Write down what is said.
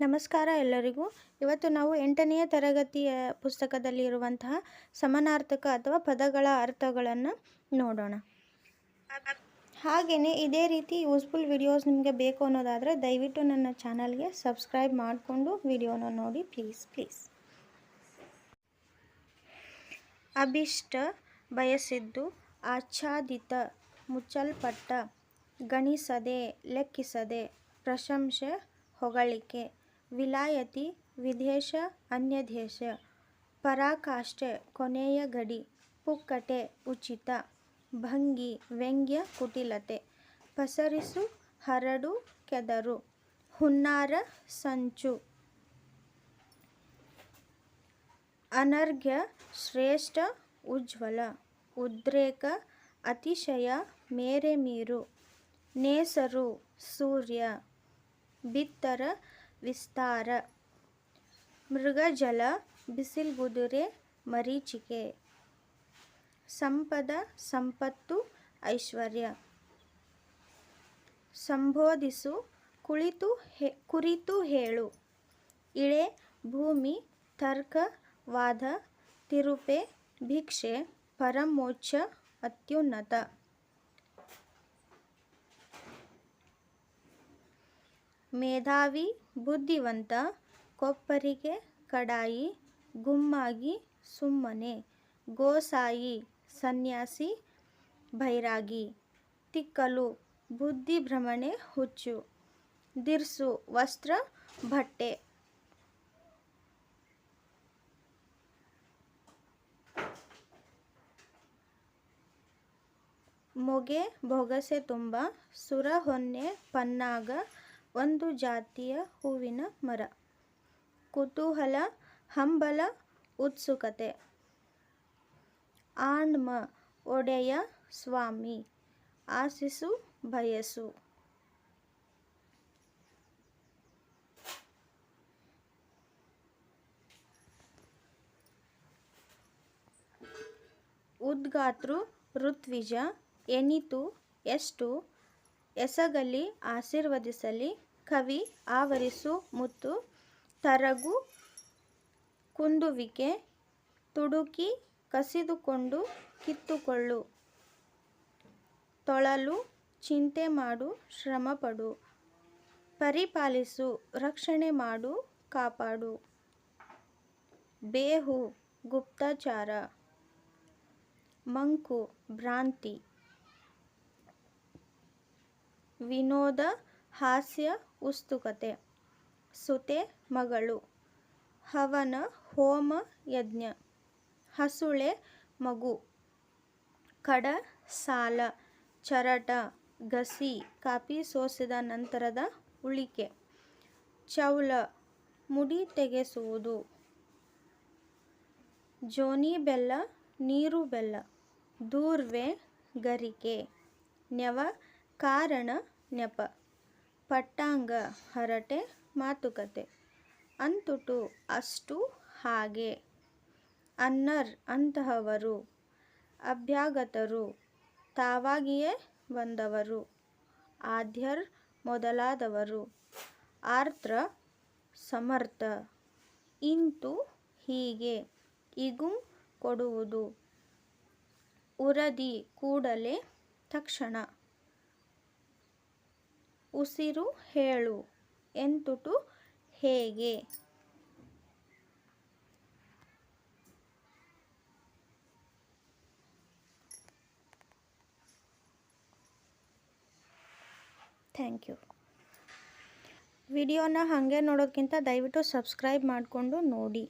ನಮಸ್ಕಾರ ಎಲ್ಲರಿಗೂ. ಇವತ್ತು ನಾವು ಎಂಟನೆಯ ತರಗತಿಯ ಪುಸ್ತಕದಲ್ಲಿರುವಂತಹ ಸಮನಾರ್ಥಕ ಅಥವಾ ಪದಗಳ ಅರ್ಥಗಳನ್ನು ನೋಡೋಣ. ಹಾಗೆಯೇ ಇದೇ ರೀತಿ ಯೂಸ್ಫುಲ್ ವಿಡಿಯೋಸ್ ನಿಮಗೆ ಬೇಕು ಅನ್ನೋದಾದರೆ ದಯವಿಟ್ಟು ನನ್ನ ಚಾನಲ್ಗೆ ಸಬ್ಸ್ಕ್ರೈಬ್ ಮಾಡಿಕೊಂಡು ವಿಡಿಯೋನ ನೋಡಿ ಪ್ಲೀಸ್ ಪ್ಲೀಸ್. ಅಭಿಷ್ಟ ಬಯಸಿದ್ದು ಆಚ್ಛಾದಿತ, ಮುಚ್ಚಲ್ಪಟ್ಟ, ಗಣಿಸದೆ, ಲೆಕ್ಕಿಸದೆ, ಪ್ರಶಂಸೆ, ಹೊಗಳಿಕೆ ವಿಲಾಯತಿ ವಿದೇಶ ಅನ್ಯದೇಶ ಪರಾಕಾಷ್ಠೆ, ಕೊನೆಯ ಗಡಿ, ಪುಕ್ಕಟೆ, ಉಚಿತ, ಭಂಗಿ, ವ್ಯಂಗ್ಯ, ಕುಟಿಲತೆ, ಪಸರಿಸು, ಹರಡು, ಕೆದರು, ಹುನ್ನಾರ, ಸಂಚು, ಅನರ್ಘ್ಯ, ಶ್ರೇಷ್ಠ, ಉಜ್ವಲ, ಉದ್ರೇಕ, ಅತಿಶಯ, ಮೇರೆ ಮೀರು, ನೇಸರು, ಸೂರ್ಯ, ಬಿತ್ತರ ವಿಸ್ತಾರ. ಮೃಗಜಲ, ಬಿಸಿಲ್ಗುದುರೆ ಮರೀಚಿಕೆ ಸಂಪದ, ಸಂಪತ್ತು, ಐಶ್ವರ್ಯ. ಸಂಬೋಧಿಸು, ಕುಳಿತು ಹೆ, ಕುರಿತು ಹೇಳು. ಇಳೆ, ಭೂಮಿ, ತರ್ಕ, ವಾದ, ತಿರುಪೆ, ಭಿಕ್ಷೆ, ಪರಮೋಚ್ಚ, ಅತ್ಯುನ್ನತ. ಮೇಧಾವಿ, ಬುದ್ಧಿವಂತ, ಕೊಪ್ಪರಿಗೆ ಕಡಾಯಿ, ಗುಮ್ಮಾಗಿ ಸುಮ್ಮನೆ, ಗೋಸಾಯಿ, ಸನ್ಯಾಸಿ ಭೈರಾಗಿ ತಿಕ್ಕಲು ಬುದ್ಧಿಭ್ರಮಣೆ ಹುಚ್ಚು, ದಿರ್ಸು, ವಸ್ತ್ರ, ಬಟ್ಟೆ. ಮೊಗೆ, ಬೊಗಸೆ ತುಂಬ ಸುರ ಹೊನ್ನೆ ಪನ್ನಾಗ ಒಂದು ಜಾತಿಯ ಹೂವಿನ ಮರ. ಕುತೂಹಲ, ಹಂಬಲ, ಉತ್ಸುಕತೆ. ಆಣ್ಮ, ಒಡೆಯ ಸ್ವಾಮಿ. ಆಶಿಸು ಬಯಸು. ಉದ್ಗಾತೃ, ಋತ್ವಿಜ, ಎನಿತು, ಎಷ್ಟು ಎಸಗಲಿ, ಆಶೀರ್ವದಿಸಲಿ, ಕವಿ ಆವರಿಸು ಮುತ್ತು, ತರಗು ಕುಂದುವಿಕೆ, ತುಡುಕಿ ಕಸಿದುಕೊಂಡು ಕಿತ್ತುಕೊಳ್ಳು, ತೊಳಲು ಚಿಂತೆ ಮಾಡು, ಶ್ರಮಪಡು, ಪರಿಪಾಲಿಸು, ರಕ್ಷಣೆ ಮಾಡು, ಕಾಪಾಡು. ಬೇಹು, ಗುಪ್ತಚಾರ, ಮಂಕು, ಭ್ರಾಂತಿ. ವಿನೋದ ಹಾಸ್ಯ ಉಸ್ತುಕತೆ. ಸುತೆ ಮಗಳು. ಹವನ ಹೋಮ ಯಜ್ಞ. ಹಸುಳೆ ಮಗು. ಕಡ ಸಾಲ. ಚರಟ ಗಸಿ. ಕಾಪಿ ಸೋಸಿದ ನಂತರದ ಉಳಿಕೆ. ಚೌಲ. ಮುಡಿ ತೆಗೆಸುವುದು. ಜೋನಿ ಬೆಲ್ಲ, ನೀರು ಬೆಲ್ಲ. ದೂರ್ವೆ ಗರಿಕೆ. ನೆವ ಕಾರಣ ನೆಪ. ಪಟ್ಟಾಂಗ, ಹರಟೆ, ಮಾತುಕತೆ. ಅಂತುಟು ಅಷ್ಟು ಹಾಗೆ. ಅನ್ನರ್ ಅಂತಹವರು, ಅಭ್ಯಾಗತರು, ತಾವಾಗಿಯೇ ಬಂದವರು. ಆದ್ಯರ್ ಮೊದಲಾದವರು. ಆರ್ತ್ರ, ಸಮರ್ಥ. ಇಂತು ಹೀಗೆ, ಇಗುಂ ಕೊಡುವುದು. ಉರದಿ ಕೂಡಲೇ ತಕ್ಷಣ. ಉಸಿರು ಹೇಳು ಎಂತುಟು ಹೇಗೆ? ಥ್ಯಾಂಕ್ ಯು ವಿಡಿಯೋನ ಹಾಗೆ ನೋಡೋಕ್ಕಿಂತ ದಯವಿಟ್ಟು ಸಬ್ಸ್ಕ್ರೈಬ್ ಮಾಡಿಕೊಂಡು ನೋಡಿ.